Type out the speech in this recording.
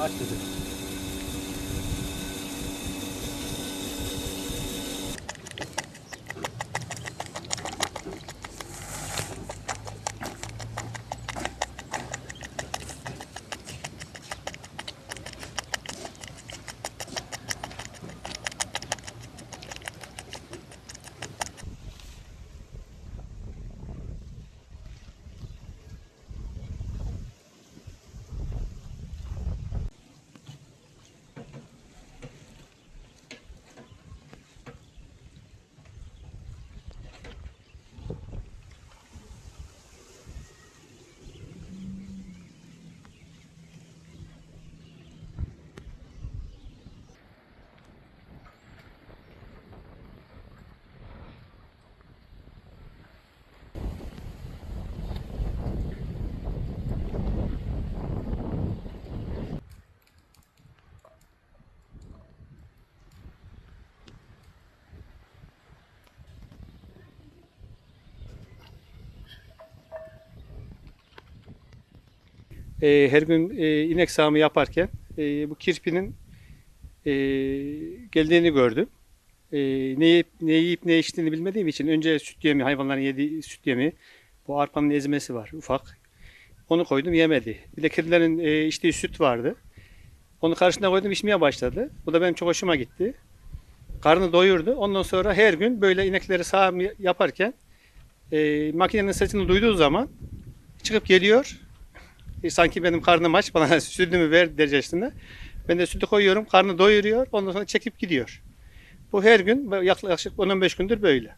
Ağaç dedi. Ee, her gün e, inek sağımı yaparken e, bu kirpinin e, geldiğini gördüm. E, ne yiyip ne yiyip ne içtiğini bilmediğim için önce süt yemi, hayvanların yediği süt yemi, bu arpanın ezmesi var ufak. Onu koydum yemedi. Bir de kedilerin e, içtiği süt vardı. Onu karşısına koydum içmeye başladı. Bu da benim çok hoşuma gitti. Karnı doyurdu. Ondan sonra her gün böyle inekleri sağım yaparken e, makinenin sesini duyduğu zaman çıkıp geliyor. E, sanki benim karnım aç bana sütümü ver derecesinde. Ben de sütü koyuyorum karnı doyuruyor ondan sonra çekip gidiyor. Bu her gün yaklaşık 10-15 gündür böyle.